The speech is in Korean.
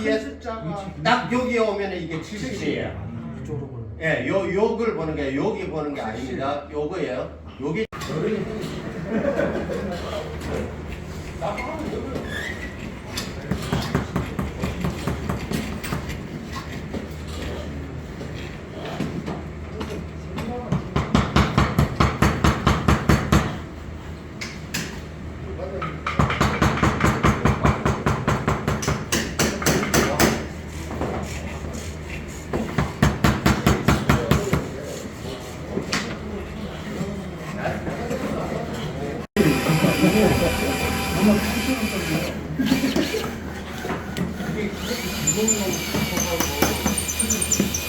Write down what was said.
이게 숫자가 딱 여기 오면 이게 70이에요. 이쪽으로 보는 예, 요 욕을 보는 게 여기 보는 게 아닙니다. 요거예요. 여기 Thank you.